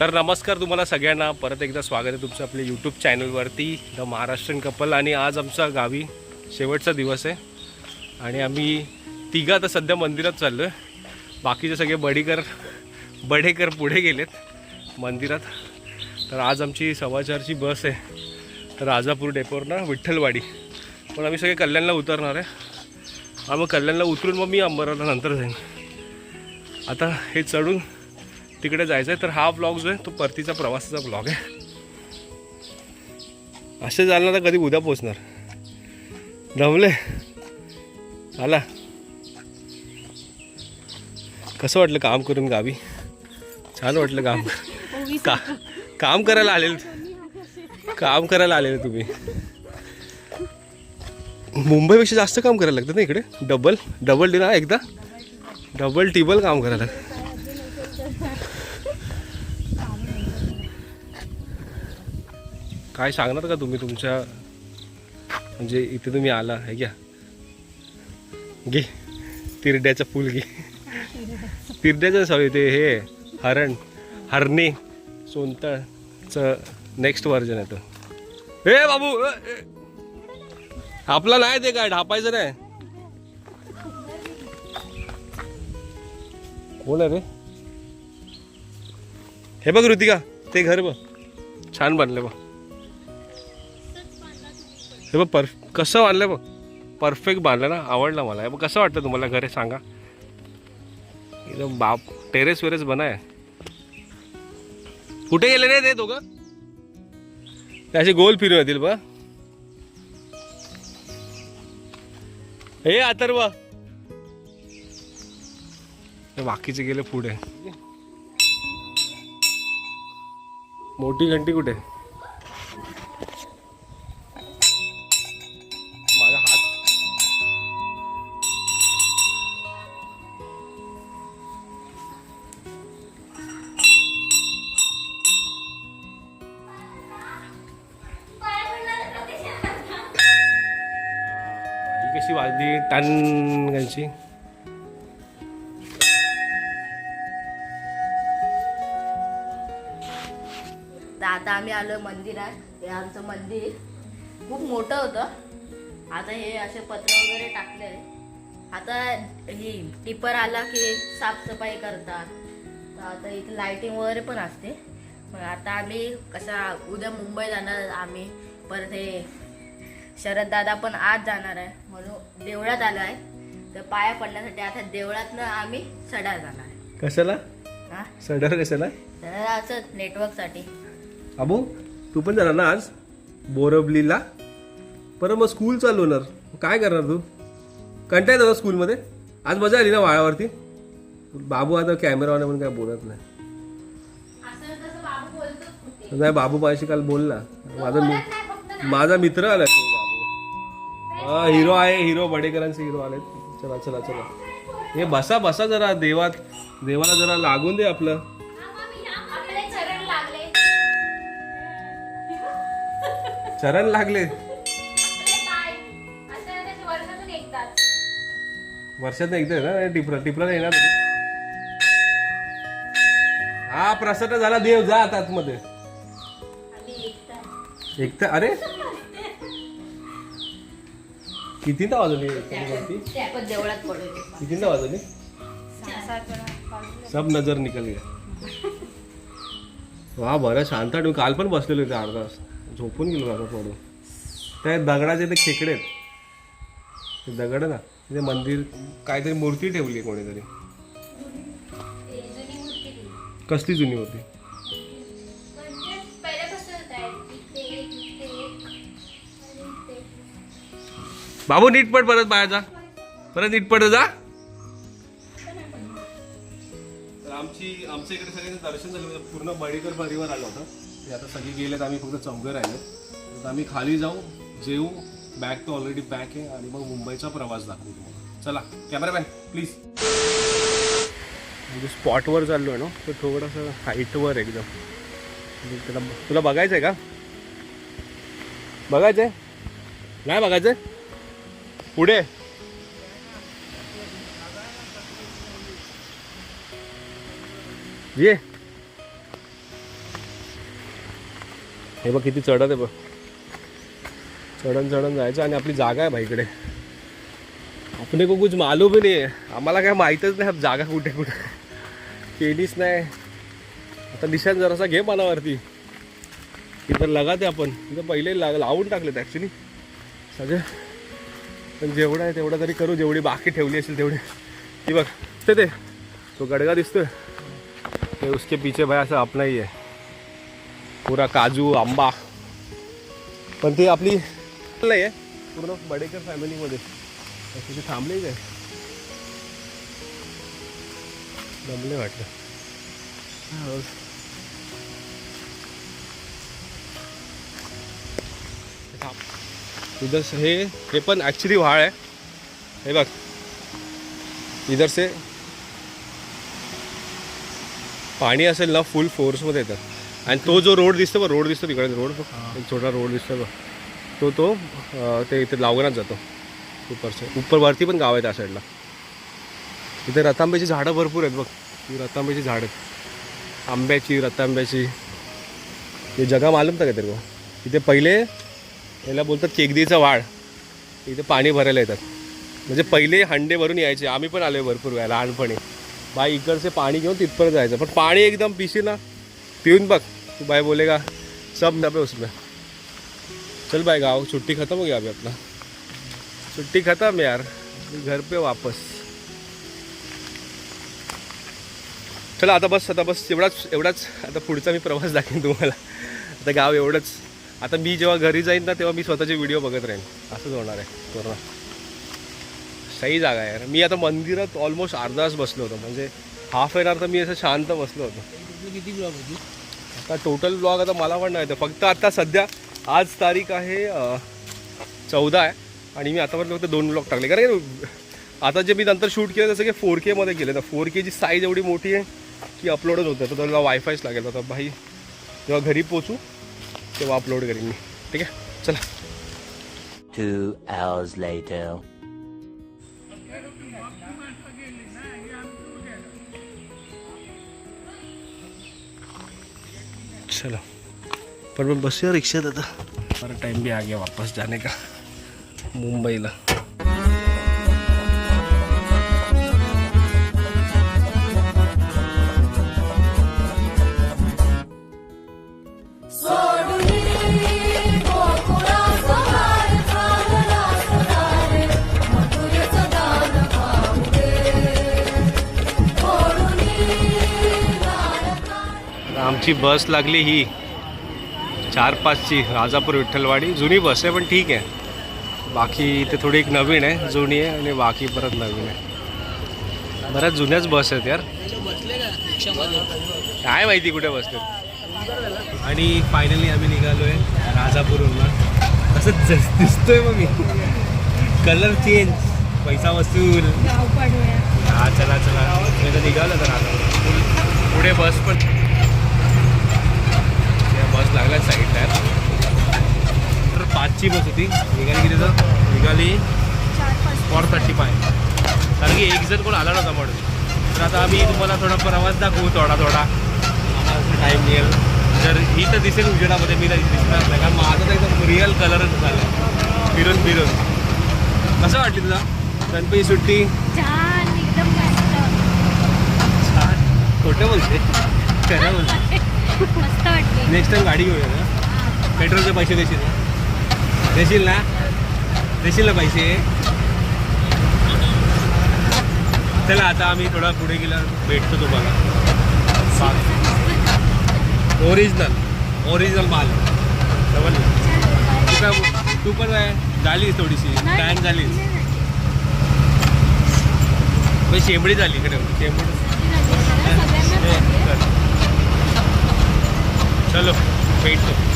तर नमस्कार तुम्हाला सगळ्यांना. परत एकदा स्वागत आहे तुमचं आपल्या यूट्यूब चॅनलवरती द महाराष्ट्रीयन कपल आणि आज आमचा गावी शेवटचा दिवस आहे. आणि आम्ही तिघं आता सध्या मंदिरात चाललो आहे बाकीचे सगळे बडीकर बडेकर पुढे गेलेत मंदिरात. तर आज आमची सव्वाचारची बस आहे. तर राजापूर डेपोर ना विठ्ठलवाडी. पण आम्ही सगळे कल्याणला उतरणार आहे. मग कल्याणला उतरून मग मी अंबराला नंतर जाईन. आता हे चढून तिकडे जायचं आहे तर हा ब्लॉग जो आहे तो परतीचा प्रवासाचा ब्लॉग आहे. असे चालणार तर कधी उद्या पोचणार दमले आला. कसं वाटलं काम करून गावी? छान वाटलं काम. का काम करायला आलेले काम करायला आलेले तुम्ही. मुंबईपेक्षा जास्त काम करायला लागतं ना इकडे? डबल डबल डी ना एकदा. डबल टिबल काम करायला. लागतं काय सांगणार का तुम्ही तुमच्या? म्हणजे इथे तुम्ही आला हे घ्या घे तिरड्याचं फुल घे. तिरड्याचं सवय ते हे हरण हरणे सोनतळचं नेक्स्ट व्हर्जन येतं हे बाबू आपला नाही ते काय ढापायचं नाही. कोण आहे रे? हे बघ ऋतिका ते घर बघ. छान बनलं बघ. हे बघ परफ कसं बांधलं बघ. परफेक्ट बांधलं ना आवडलं मला. हे बघ कसं वाटतं तुम्हाला? घर सांगा. एकदम बाप टेरेस वेरेस बनाय. कुठे गेले रे ते दोघं? ते असे गोल फिरून येतील बघ. हे अथर्व. बाकीचे गेले पुढे. मोठी घंटी कुठे? ही टन घ्यायची. तर आता आम्ही आलो मंदिरात. हे आमचं मंदिर खूप मोठं होतं. आता हे असे पत्र वगैरे टाकले. आता ही टिपर आला की साफसफाई करतात. तर आता इथे लाइटिंग वगैरे पण असते. मग आता आम्ही कसा उद्या मुंबई जाणार आम्ही. परत हे शरद दादा पण आज जाणार आहे. म्हणून देवळात आलो आहे. तर पाया पडण्यासाठी आता देवळातनं आम्ही सडा जाणार आहे. कशाला? हा? सडर कशाला? तर असं नेटवर्कसाठी अबू तू पण जाणार ना आज बोरबलीला. परत मग स्कूल चालू होणार. काय करणार तू? कंटाळ येतो स्कूलमध्ये आज मजा आली ना वाळावरती? बाबू आता कॅमेरावाने पण काय बोलत नाही. नाही बाबू माझ्याशी काल बोलला. माझा मी माझा मित्र आला तो. बाबू हिरो आहे हिरो बडेकरांचे हिरो आले चला चला चला. हे बसा बसा जरा देवात देवाला जरा लागून दे आपलं. चरण लागले. वर्षात एकदा आहे ना टिपरा टिपरा येणार हा प्रसन्न झाला देव जा आता आतमध्ये. एकटा अरे कितीदा वाजवली वरती? देवळात कितीदा वाजवली सब नजर निकल गया वा बरं शांत आहे. काल पण बसलेलो होते अर्धा तास झोपून गेलो आता पडून त्या दगडाचे ते खेकडे आहेत. ते दगड ना तिथे मंदिर काहीतरी मूर्ती ठेवली कोणीतरी कसली जुनी होती बाबू नीट पड परत बाहेर जा. परत नीट पड जा. तर आमची आमच्या इकडे सगळ्यांचं दर्शन झालं म्हणजे पूर्ण बडीकर परिवार आला होता. ते आता सगळे गेलेत आम्ही फक्त चौघं राहिलो. तर आम्ही खाली जाऊ जेऊ. बॅग तर ऑलरेडी पॅक आहे आणि मग मुंबईचा प्रवास दाखवू तुम्हाला. चला कॅमेरामॅन प्लीज म्हणजे स्पॉटवर चाललो आहे ना तो थोडंसं हाईटवर एकदम. म्हणजे त्याला तुला बघायचं आहे का? बघायचं आहे नाही बघायचं आहे पुढे. ये. हे बघ किती चढत आहे बघ. चढण चढण जायचं आणि आपली जागा आहे भाईकडे आपण को कुछ मालूम नाही आहे आम्हाला काय माहीतच नाही जागा कुठे कुठे. केलीच नाही. आता निशान जरासा घे मनावरती. इथं लगाते आपण. इथं पहिले लाग लावून टाकलेत ॲक्च्युली सगळे. पण जेवढं आहे तेवढं तरी करू जेवढी बाकी ठेवली असेल तेवढी. ती बघ ते ते तो गडगा दिसतोय. ते उसके पीछे भाई असं अपना आहे पुरा काजू आंबा. पण ती आपली नाही आहे पूर्ण बडेकर फॅमिलीमध्ये. तिथे थांबले काय जमले वाटलं थांब. इधर से हे हे पण ॲक्च्युली व्हाळ आहे. हे बघ. इधर से पाणी असेल ना फुल फोर्समध्ये येतं. आणि तो जो रोड दिसतो बघ रोड दिसतो तिकडे. रोड एक छोटा रोड दिसतो बघ. तो तो ते इथे लावगणात जातो. उपरचे उपर वरती पण गाव आहे त्या साईडला इथे रतांब्याची झाडं भरपूर आहेत बघ. ही रतांब्याची झाड आंब्याची रतांब्याची. हे जगा मालूम का तेरे को इथे पहिले याला बोलतात केकदीचा वाढ. इथे पाणी भरायला येतात. म्हणजे पहिले हंडे भरून यायचे. आम्ही पण आलोय भरपूर वेळा लहानपणी. बाई इकडचे पाणी घेऊन तिथपर्यंत जायचं. पण पाणी एकदम पिशी ना पिऊन बघ. तू बाय बोले का सब नपे उसमें. चल बाय गाव सुट्टी खतम हो गया अभी अपना. खतम यार. घर पे वापस. चला आता बस आता बस. एवढाच एवढाच. आता पुढचा मी प्रवास दाखवेन तुम्हाला. आता गाव एवढंच आता मी जेव्हा घरी जाईन ना तेव्हा मी स्वतःचे व्हिडिओ बघत राहीन. असंच होणार आहे पूर्ण. सही जागा आहे यार. मी आता मंदिरात ऑलमोस्ट अर्धा तास बसलो होतो. म्हणजे हाफ एन आवर तर मी असं शांत बसलो होतो. किती ब्लॉग होती आता टोटल ब्लॉग आता मला पण नाही फक्त आता सध्या आज तारीख आहे चौदा आहे. आणि मी आतापर्यंत फक्त दोन ब्लॉग टाकले. कारण आता जे मी नंतर शूट केलं तसं की फोर केमध्ये केलं. तर फोर केची साईज एवढी मोठी आहे की अपलोडच होतं. तर त्याला वायफायच लागेल. आता भाई जेव्हा घरी पोचू तेव्हा अपलोड करीन मी. ठीक आहे? चला. Two hours later. चलो. पर मैं बस या रिक्शा था हमारा टाइम भी आ गया वापस जाने का? मुंबईला. आमची बस लागली ही. चार पाचची राजापूर विठ्ठलवाडी. जुनी बस आहे पण ठीक आहे. बाकी इथे थोडी एक नवीन आहे जुनी आहे आणि बाकी परत नवीन आहे. बऱ्याच जुन्याच बस आहेत यार. काय माहिती कुठे बसले आणि फायनली आम्ही निघालो आहे राजापूरहून असं जस दिसतोय मग मी. कलर चेंज पैसा वसूल. हा चला चला. मी तर निघालो तर राजापूर पुढे बस पण बस लागल्या साईडला. तर पाचची बस होती. निघाली किती तर निघाली फोर थर्टी फाय कारण की एक जण कोण आला नव्हता म्हणून. तर आता आम्ही तुम्हाला थोडा प्रवास दाखवू थोडा थोडा. आम्हाला टाईम मिळेल. जर ही तर दिसेल उजेडामध्ये. मी तर दिसणार नाही. कारण माझं तर एकदम रिअल कलरच झालं फिरून फिरून. कसं वाटली तुला? गणपती सुट्टी? छान. एकदम मस्त. छान. खोटं बोलते. खरं बोलते. मस्त नेक्स्ट टाइम गाडी घेऊया ना. पेट्रोलचे पैसे देशील ना? देशील ना? देशील ना पैसे? चला आता आम्ही थोडा पुढे गेल्यावर भेटतो तुम्हाला. ओरिजिनल ओरिजिनल माल. डबल तू पण झाली थोडीशी. टॅन झाली पण शेंबडी झाली इकडे. शेंबडी. सगळ्यांना चलो भेटतो